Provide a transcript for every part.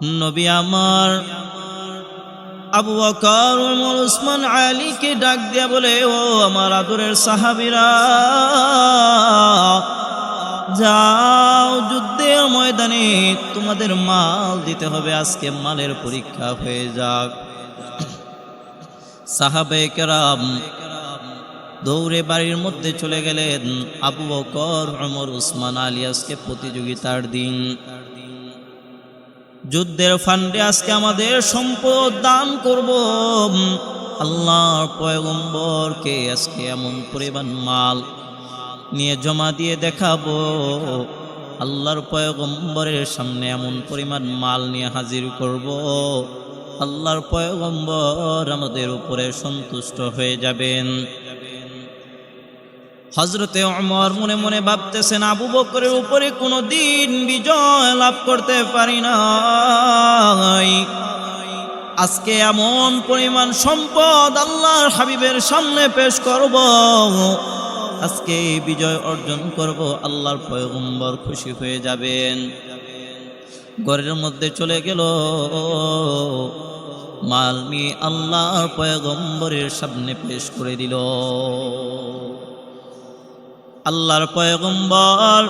নবী আমার। আবু ওমর উসমান আলীকে ডাক দিয়া বলে, ও আমার আদরের সাহাবীরা, যাও যুদ্ধের ময়দানে, তোমাদের মাল দিতে হবে, আজকে মালের পরীক্ষা হয়ে যাক। সাহাবে কেরাম দৌড়ে বাড়ির মধ্যে চলে গেলেন আবু বকর ওমর উসমান আলী আজকে প্রতিযোগিতার দিন। যুদ্ধের ফান্ডে আজকে আমাদের সম্পদ দান করব। আল্লাহর পয়গম্বরকে আজকে এমন পরিমাণ মাল নিয়ে জমা দিয়ে দেখাবো। আল্লাহর পয়গম্বরের সামনে এমন পরিমাণ মাল নিয়ে হাজির করব। আল্লাহর পয়গম্বর আমাদের উপরে সন্তুষ্ট হয়ে যাবেন। হজরতে অমর মনে মনে ভাবতেছেন, আবু বকরের উপরে কোনো দিন বিজয় লাভ করতে পারি নাই। আজকে এমন পরিমাণ সম্পদ আল্লাহর হাবিবের সামনে পেশ করব। আজকে বিজয় অর্জন করব, আল্লাহর পয়গম্বর খুশি হয়ে যাবেন। ঘরের মধ্যে চলে গেল। মাল নিয়ে আল্লাহর পয়গম্বরের সামনে পেশ করে দিল। আল্লাহর পয়গম্বর।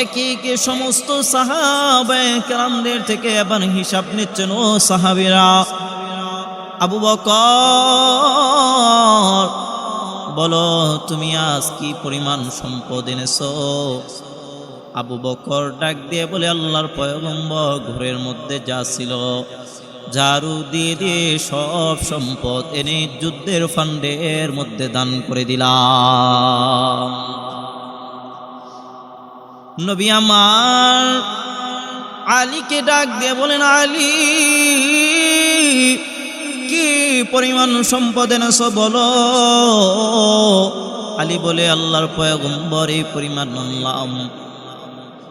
একে একে সমস্ত সাহাবায়ে কেরামদের থেকে এবার হিসাব নিচ্ছেন ও সাহাবিরা? আবু বকর, বলো, তুমি আজ কি পরিমাণ সম্পদ এনেছো? আবু বকর ডাক দিয়ে বলে, আল্লাহর পয়গম্বর, ঘরের মধ্যে যা ছিল, ঝাড়ু দিয়ে দিয়ে সব সম্পদ এনে যুদ্ধের ফান্ডের মধ্যে দান করে দিলাম। নবী আমার। আলীকে ডাক দিয়ে বলেন, আলী, কি পরিমাণ সম্পদ এনেছ বলো? আলী বলে, আল্লাহর পয়গম্বর, এই পরিমাণ আনলাম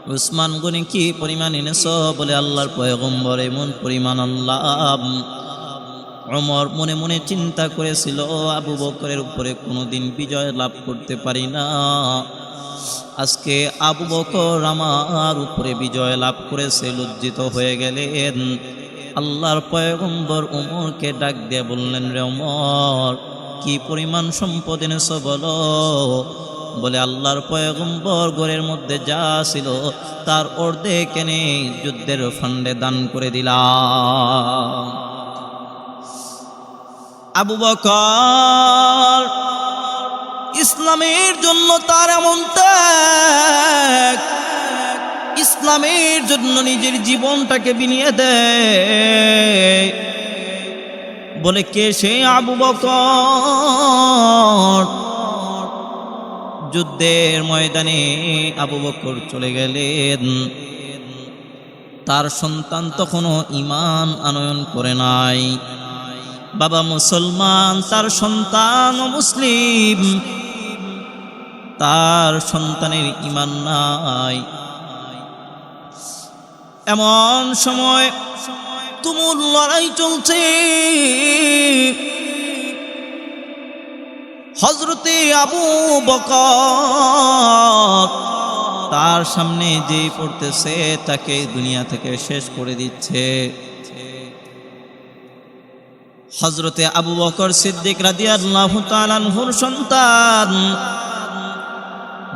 উসমান গনি কি পরিমাণ এনেছ? বলে, আল্লাহর পয়গম্বর, এমন পরিমাণ আল্লাহ। অমর মনে মনে চিন্তা করেছিল, আবু বকরের উপরে কোনোদিন বিজয় লাভ করতে পারি না। আজকে আবু বকর আমার উপরে বিজয় লাভ করেছে, লজ্জিত হয়ে গেলেন। আল্লাহর পয়গম্বর উমরকে ডাক দিয়ে বললেন, রে উমর, কি পরিমাণ সম্পদ এনেছ বলো? বলে, আল্লাহর পয়গম্বর ঘরের মধ্যে যা ছিল, তার অর্ধেক এনে যুদ্ধের ফান্ডে দান করে দিলাম। আবু বকর ইসলামের জন্য তার এমন ত্যাগ। ইসলামের জন্য নিজের জীবনটাকে বিনিয়ে দেয়। বলে কে সে আবু বকর? যুদ্ধের ময়দানে আবু বকর চলে গেলেন। তার সন্তান তখনও ইমান আনয়ন করে নাই। বাবা মুসলমান, তার সন্তান মুসলিম। তার সন্তানের ইমান নাই। এমন সময় তুমুল লড়াই চলছে। হজরতে আবু বকর তার সামনে যে পড়তেছে, তাকে দুনিয়া থেকে শেষ করে দিচ্ছে। হজরতে আবু বকর সিদ্দিক রাদিয়াল্লাহু সন্তান।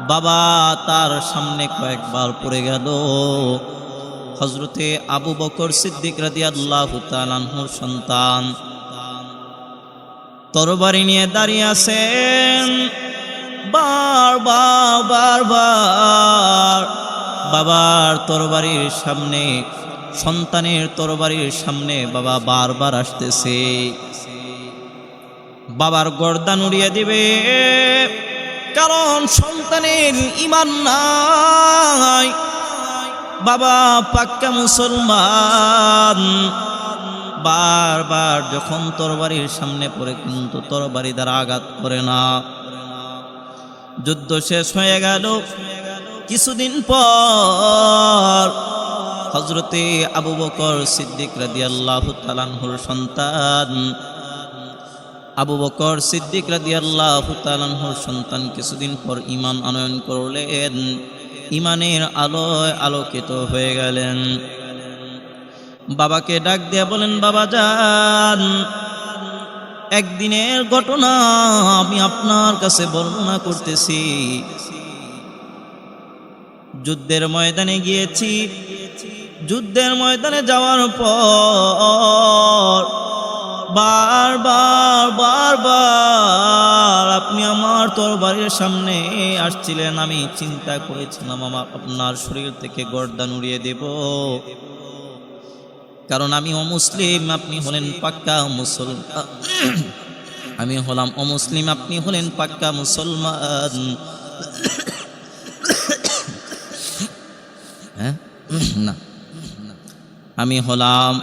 বাবা তার সামনে কয়েকবার পড়ে গেল। হজরতে আবু বকর সিদ্দিক রাদিয়াল্লাহু সন্তান। তরবারি নিয়ে দাঁড়িয়ে আছেন। বার বার বার বার বাবার তরবারির সামনে সন্তানের তরবারির সামনে বাবা বারবার আসতেছে। বাবার গর্দান উড়িয়ে দিবে, কারণ সন্তানের ইমান নাই। বাবা পাক্কা মুসলমান। বারবার যখন তরবারির সামনে পড়ে, কিন্তু তরবারি দ্বারা আঘাত করে না। যুদ্ধ শেষ হয়ে গেল। কিছুদিন পর হজরতে আবু বকর সিদ্দিক রাদি আল্লাহ তালানহুর সন্তান। আবু বকর সিদ্দিক রাদি আল্লাহ তালানহুর সন্তান কিছুদিন পর ইমান আনয়ন করলেন। ইমানের আলোয় আলোকিত হয়ে গেলেন। বাবাকে ডাক দিয়ে বলেন, বাবা যান, একদিনের ঘটনা আমি আপনার কাছে বর্ণনা করতেছি। যুদ্ধের ময়দানে গিয়েছি যুদ্ধের ময়দানে যাওয়ার পর বারবার বারবার আপনি আমার তরবারির সামনে আসছিলেন। আমি চিন্তা করেছিলাম, আমার আপনার শরীর থেকে গর্দান উড়িয়ে দেব। কারণ আমি অমুসলিম, আপনি হলেন পাক্কা মুসলমান। আমি হলাম অমুসলিম, আপনি হলেন পাক্কা মুসলমান। হ্যাঁ? না। আমি হলাম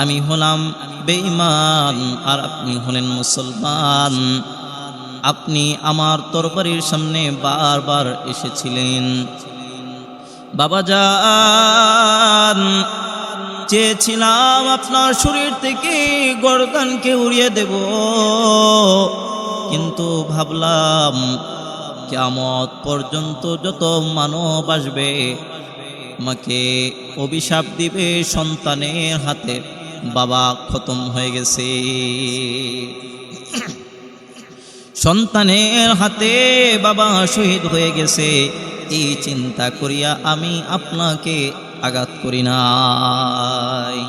আমি হলাম বেঈমান, আর আপনি হলেন মুসলমান। আপনি আমার তরবারির সামনে বারবার এসেছিলেন। বাবা যান চেয়েছিলাম আপনার শরীর থেকে গরদানকে উড়িয়ে দেব। কিন্তু ভাবলাম কেমত পর্যন্ত যত মানব আসবে আমাকে অভিশাপ দিবে সন্তানের হাতে। বাবা, খতম হয়ে গেছে। সন্তানের হাতে বাবা শহীদ হয়ে গেছে। এই চিন্তা করিয়া আমি আপনাকে আঘাত করি নাই।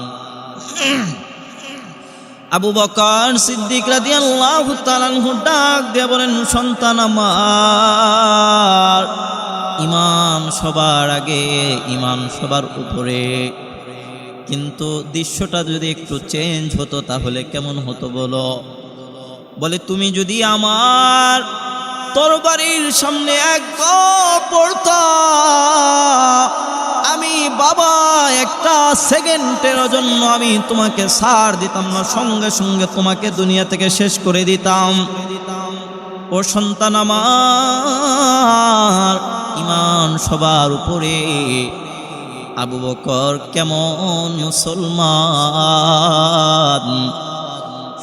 আবু বকর সিদ্দিক রাদিয়াল্লাহু তাআলাহু ডাক দিয়ে বলেন, সন্তান আমার ইমান সবার আগে ইমান সবার উপরে। কিন্তু দৃশ্যটা যদি একটু চেঞ্জ হতো, তাহলে কেমন হতো বলো? বলে, তুমি যদি আমার তরবারির সামনে এক পড়তা, আমি বাবা একটা সেকেন্ডের জন্য আমি তোমাকে সার দিতাম না, সঙ্গে সঙ্গে তোমাকে দুনিয়া থেকে শেষ করে দিতাম। ও সন্তান আমার ইমান সবার উপরে। আবু বকর কেমন মুসলমান?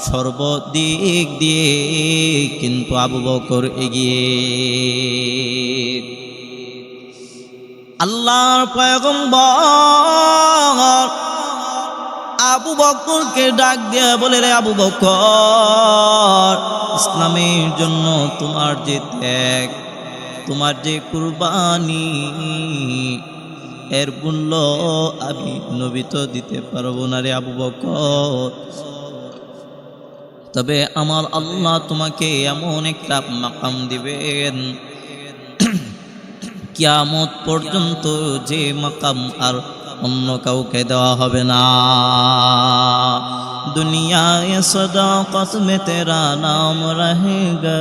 সর্বদিক দিয়ে কিন্তু আবু বকর এগিয়ে। আল্লাহর পয়গম্বর আবু বকরকে ডাক দিয়ে বলে, রে আবু বকর, ইসলামের জন্য তোমার যে ত্যাগ তোমার যে কুরবানি, এর মূল্য আমি নবী তো দিতে পারব না রে আবু বকর। তবে আমার আল্লাহ তোমাকে এমন একটা মাকাম দিবেন, কিয়ামত পর্যন্ত যে মাকাম আর অন্য কাউকে দেওয়া হবে না। দুনিয়ায় সদাকত কসমে তেরা নাম রহেগা।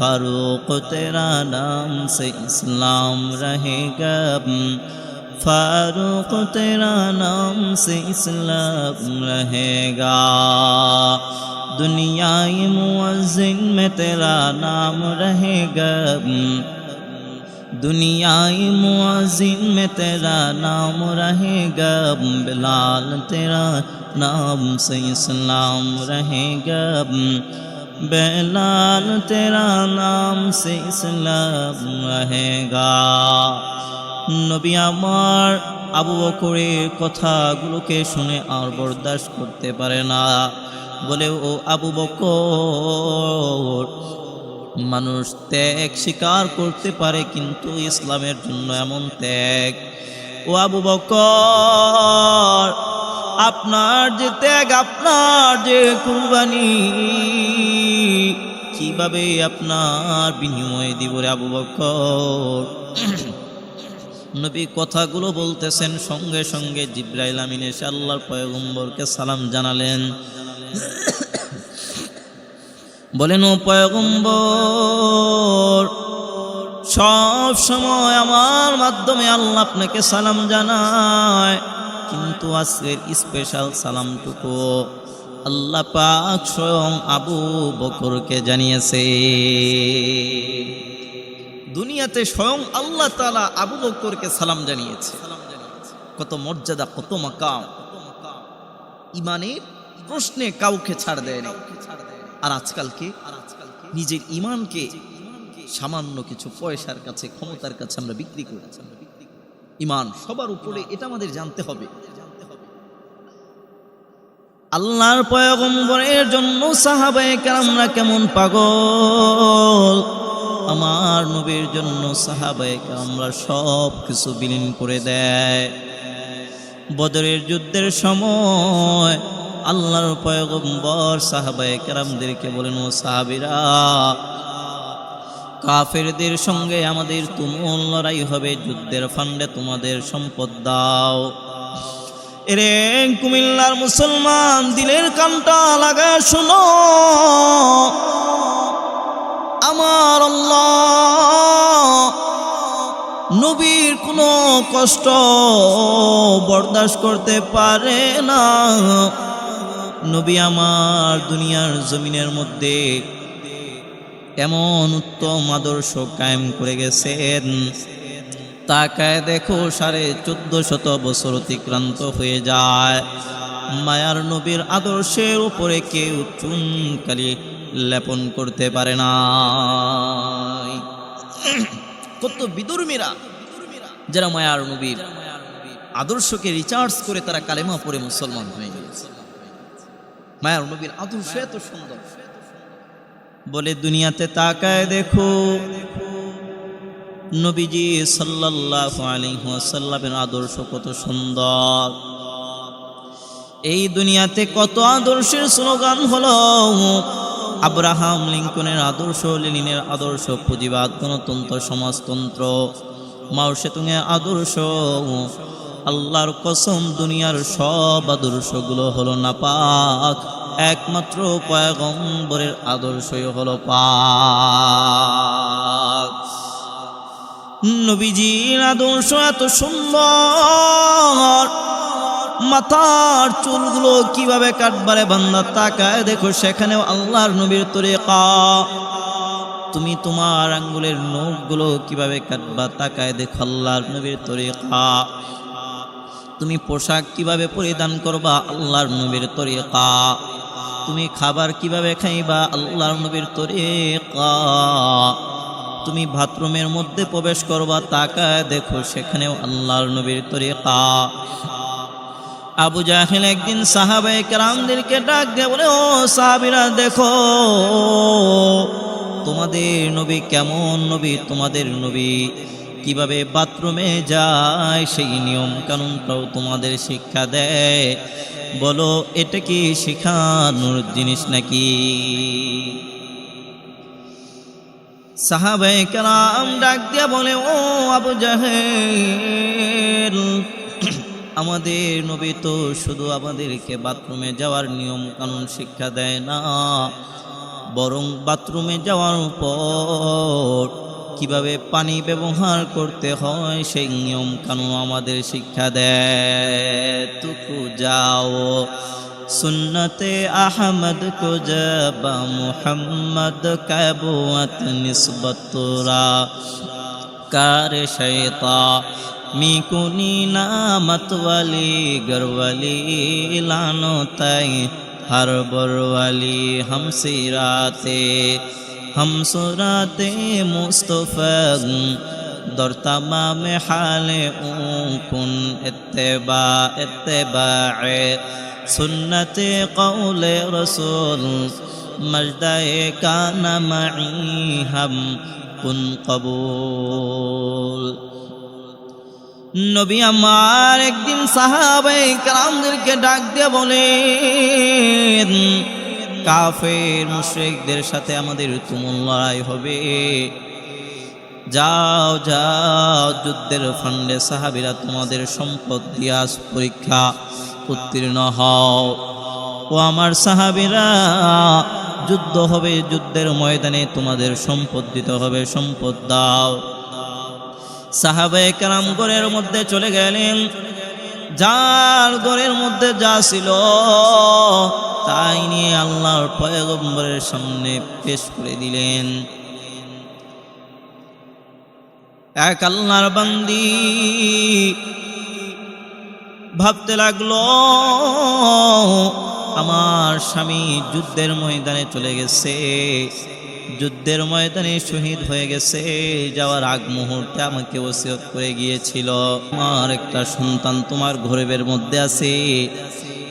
فاروق تیرا نام سے اسلام رہے گا فاروق تیرا نام سے اسلام رہے گا دنیائے معزن میں تیرا نام رہے گا دنیائے معزن میں تیرا نام رہے گا بلال تیرا نام سے اسلام رہے گا बेलाल तेरा नाम से इस्लाम रहेगा নবী আমার আবু বকরের কথাগুলোকে শুনে আর বরদাস্ত করতে পারে না বলে ও আবু বকর মানুষ ত্যাগ স্বীকার করতে পারে কিন্তু ইসলামের জন্য এমন ত্যাগ ও আবু বকর আপনার যে ত্যাগ, আপনার যে কুরবানি, কীভাবে আপনার বিনিময় দিব রে আবু বকর? নবী কথাগুলো বলতেছেন, সঙ্গে সঙ্গে জিব্রাইল আমিন এসে আল্লাহর পয়গম্বরকে সালাম জানালেন। বলেন, ও পয়গম্বর, সব সময় আমার মাধ্যমে আল্লাহ আপনাকে সালাম জানায়। কিন্তু আজকের স্পেশাল সালামটুকু আল্লাহ পাক স্বয়ং আবু বকরকে জানিয়েছে। দুনিয়াতে স্বয়ং আল্লাহ তাআলা আবু বকরকে সালাম জানিয়েছে। কত মর্যাদা, কত মাকাম। ইমানের প্রশ্নে কাউকে ছাড় দেয় না আর আজকালকে নিজের ইমানকে সামান্য কিছু পয়সার কাছে, ক্ষমতার কাছে আমরা বিক্রি করি। ইমান সবার উপরে এটা আমাদের জানতে হবে। আল্লাহর পয়গম্বরের জন্য সাহাবায়ে কেরামরা কেমন পাগল? আমার নবীর জন্য সাহাবায়ে কেরামরা সব কিছু বিলীন করে দেয়। বদরের যুদ্ধের সময় আল্লাহর পয়গম্বর সাহাবায়ে কেরামদেরকে বলেন, ও সাহাবিরা কাফেরদের সঙ্গে আমাদের তুমুল লড়াই হবে, যুদ্ধের ফান্ডে তোমাদের সম্পদ দাও। এরে কুমিল্লার মুসলমান, দিলের কানটা লাগা শোনো। আমার নবীর কোনো কষ্ট বরদাস্ত করতে পারে না। নবী আমার দুনিয়ার জমিনের মধ্যে এমন উত্তম আদর্শ কায়েম করে গেছেন। তাকায় দেখো সাড়ে চোদ্দ শত বছর অতিক্রান্ত হয়ে যায়। মায়ার নবীর আদর্শের উপরে কেউ চুনকালি লেপন করতে পারে না। কত বিদুর্মীরা, যারা মায়ার নবীর আদর্শকে রিচার্জ করে তারা কালেমা পরে মুসলমান হয়ে গেছে। মায়ার নবীর আদর্শ এত সুন্দর। বলে, দুনিয়াতে তাকায় দেখো, নবীজি সাল্লাল্লাহু আলাইহি ওয়াসাল্লামের আদর্শ কত সুন্দর। এই দুনিয়াতে কত আদর্শের স্লোগান হলো, আব্রাহাম লিঙ্কনের আদর্শ, লেনিনের আদর্শ পুঁজিবাদ গণতন্ত্র, সমাজতন্ত্র মাও আদর্শ আল্লাহর কসম, দুনিয়ার সব আদর্শগুলো হলো না পাক একমাত্র পয়গম্বরের আদর্শই হলো পাক। নবীজির আদর্শ এত সুন্দর। মাথার চুলগুলো কীভাবে কাটবারে বান্দা তাকায় দেখো, সেখানেও আল্লাহর নবীর তরিকা। তুমি তোমার আঙ্গুলের নখগুলো কীভাবে কাটবা তাকায় দেখো, আল্লাহর নবীর তরিকা। তুমি পোশাক কীভাবে পরিধান করবা? আল্লাহর নবীর তরিকা। তুমি খাবার কীভাবে খাইবা? আল্লাহর নবীর তরিকা। তুমি বাথরুমের মধ্যে প্রবেশ করবা, তাকায় দেখো সেখানেও আল্লাহর নবীর তরিকা। আবু জাহেল একদিন সাহাবায়ে কেরামদেরকে ডাক দিয়ে বলে, ও সাহাবিরা, দেখো, তোমাদের নবী কেমন নবী? তোমাদের নবী কীভাবে বাথরুমে যায়, সেই নিয়ম কানুনটাও তোমাদের শিক্ষা দেয়। বলো, এটা কি শেখানোর জিনিস নাকি? সাহাবে কেরাম ডাক দিয়া বলে, ও আবু জাহেল, আমাদের নবী তো শুধু আমাদেরকে বাথরুমে যাওয়ার নিয়ম কানুন শিক্ষা দেয় না, বরং বাথরুমে যাওয়ার পর কীভাবে পানি ব্যবহার করতে হয় সেই নিয়ম কানুন আমাদের শিক্ষা দেয় তুকু যাও। সুন্নতে আহমদ কো জবা মুহাম্মদ নিসবতরা কার শেতা মিকুনি নামত গরবালি লানো তাই হর বরওয়ালি হামসিরাতে ہم سرات مصطفی در تمام حال اون کن اتباع اتباع سنت قول رسول مجدہ کان معی ہم کن قبول নবী আমার একদিন সাহাবাই কারামদেরকে ডাক দিয়ে বলেন কাফের মুশ্রিকদের সাথে আমাদের তুমুল লড়াই হবে। যাও যাও, যুদ্ধের ফান্ডে সাহাবিরা তোমাদের সম্পদ দিয়াস পরীক্ষা উত্তীর্ণ হও। ও আমার সাহাবিরা, যুদ্ধ হবে, যুদ্ধের ময়দানে তোমাদের সম্পদ দিতে হবে, সম্পদ দাও। সাহাবে কারাম ঘরের মধ্যে চলে গেলেন। যার ঘরের মধ্যে যা ছিল, তাই নিয়ে আল্লাহর পয়গম্বরের সামনে পেশ করে দিলেন। এক আল্লাহর বান্দি ভাবতে লাগল, আমার স্বামী যুদ্ধের ময়দানে চলে গেছে। যুদ্ধের ময়দানে শহীদ হয়ে গেছে। যাওয়ার আগ মুহূর্তে আমাকে ওসিয়ত করে গিয়েছিল। আমার একটা সন্তান তোমার ঘরের মধ্যে আছে।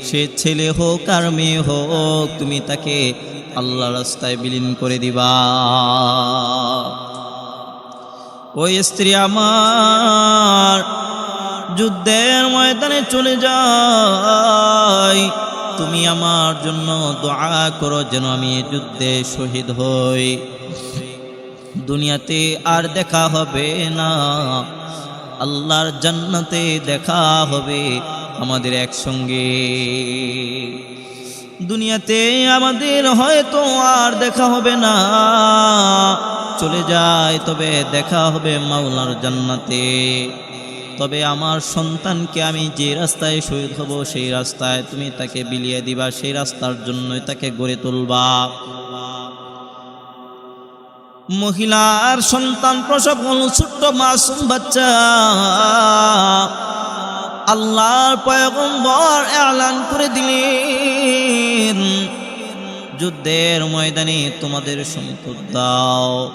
সে ছেলে হোক আর মেয়ে হোক, তুমি তাকে আল্লাহ রাস্তায় বিলীন করে দিবা। ওই স্ত্রী আমার যুদ্ধের ময়দানে চলে যায়। তুমি আমার জন্য দোয়া করো যেন আমি যুদ্ধে শহীদ হই। দুনিয়াতে আর দেখা হবে না। আল্লাহর জান্নাতে দেখা হবে আমাদের একসঙ্গে। দুনিয়াতে আমাদের হয়তো আর দেখা হবে না। চলে যায় তবে দেখা হবে মাওলার জান্নাতে। তবে আমার সন্তানকে আমি যে রাস্তায় শহীদ হব, সেই রাস্তায় তুমি তাকে বিলিয়ে দিবা, সেই রাস্তার জন্যই তাকে গড়ে তুলবা। মহিলার সন্তান প্রসব হল ছোট্ট মাসুম বাচ্চা। আল্লাহর পয়গম্বর এলান করে দিলেন। যুদ্ধের ময়দানে তোমাদের সম্পদ দাও।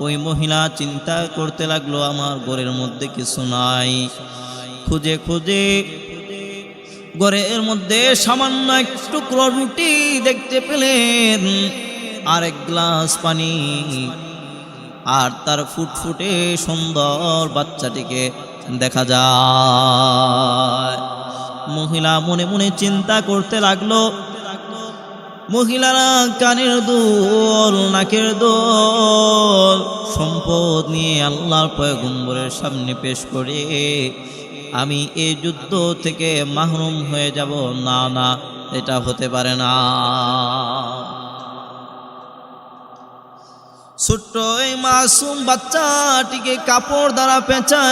ওই মহিলা চিন্তা করতে লাগল, আমার ঘরের মধ্যে কিছু নাই। খুঁজে খুঁজে ঘরের মধ্যে সামান্য এক টুকরো রুটি দেখতে পেলেন। আর এক গ্লাস পানি। আর তার ফুটফুটে সুন্দর বাচ্চাটিকে দেখা যায়। মহিলা মনে মনে চিন্তা করতে লাগল মহিলারা কানের দোল, নাকের দোল, সম্পদ নিয়ে আল্লাহর পয়গম্বরের সামনে পেশ করে, আমি এই যুদ্ধ থেকে মাহরুম হয়ে যাব। না না, এটা হতে পারে না। ছোট্ট এই মাসুম বাচ্চাটিকে কাপড় দ্বারা পেঁচা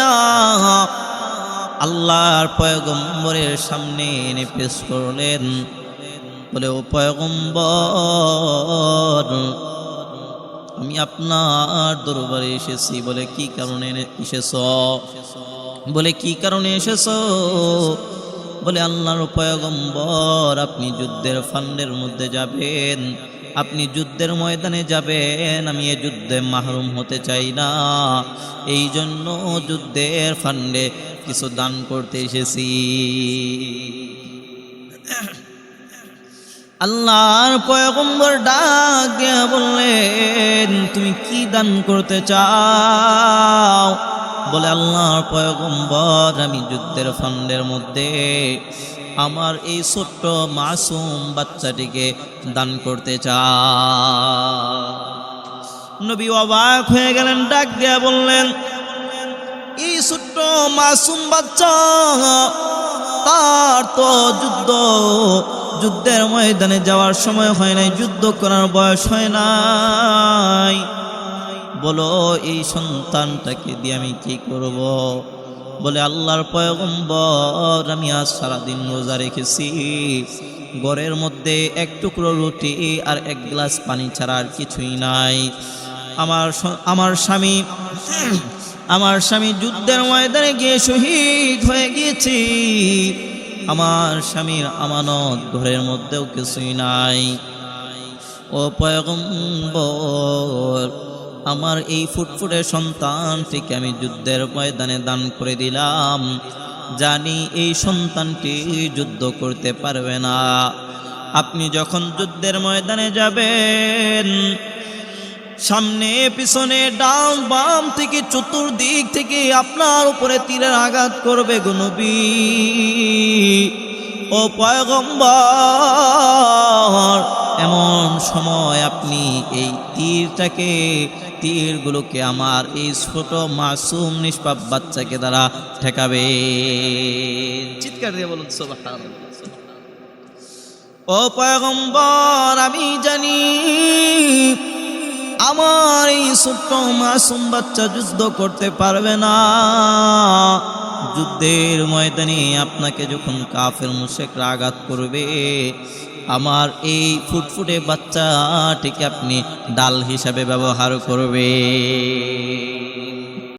আল্লাহর পয়গম্বরের সামনে এনে পেশ করলেন। বলে, ও পয়গম্বর, আমি আপনার দরবারে এসেছি। বলে, কি কারণে এসেছ? বলে, কি কারণে এসেছ? বলে, আল্লাহর পয়গম্বর, আপনি যুদ্ধের ফান্ডের মধ্যে যাবেন, আপনি যুদ্ধের ময়দানে যাবেন, আমি এ যুদ্ধে মাহরুম হতে চাই না। এই জন্য যুদ্ধের ফান্ডে কিছু দান করতে এসেছি। আল্লাহর পয়গম্বর ডাক বললেন, তুমি কি দান করতে চাও? বলে, আল্লাহর পয়গম্বর, আমি যুদ্ধের ফান্ডের মধ্যে আমার এই ছোট্ট মাসুম বাচ্চাটিকে দান করতে চাই। নবী অবাক হয়ে গেলেন ডাক দিয়া বললেন, এই ছোট্ট মাসুম বাচ্চা, তার তো যুদ্ধ যুদ্ধের ময়দানে যাওয়ার সময় হয় নাই, যুদ্ধ করার বয়স হয় নাই। বলো, এই সন্তানটাকে দিয়ে আমি কি করব? বলে, আল্লাহর পয়গম্বর, আমি আজ সারাদিন রোজা রেখেছি। গড়ের মধ্যে এক টুকরো রুটি আর এক গ্লাস পানি ছাড়া আর কিছুই নাই। আমার আমার স্বামী আমার স্বামী যুদ্ধের ময়দানে গিয়ে শহীদ হয়ে গিয়েছি। আমার স্বামীর আমানত ঘরের মধ্যেও কিছুই নাই। ও পয়গম্বর, আমার এই ফুটফুটে সন্তানটিকে আমি যুদ্ধের ময়দানে দান করে দিলাম। জানি এই সন্তানটি যুদ্ধ করতে পারবে না। আপনি যখন যুদ্ধের ময়দানে যাবেন সামনে, পিছনে, ডান, বাম থেকে চতুর্দিক থেকে আপনার উপরে তীরের আঘাত করবে গুনবি ও পয়গম্বর, এমন সময় আপনি এই তীরটাকে, তীরগুলোকে আমার এই ছোট মাসুম নিষ্পাপ বাচ্চাকে দ্বারা ঠেকাবে চিৎকার দিয়ে বলুন, সুবহানাল্লাহ। ও পয়গম্বর, আমি জানি আমার এই ছোট্ট মাসুম বাচ্চা যুদ্ধ করতে পারবে না। যুদ্ধের ময়দানে আপনাকে যখন কাফের মুশেকরা আঘাত করবে, আমার এই ফুটফুটে বাচ্চাটিকে আপনি ডাল হিসাবে ব্যবহার করবে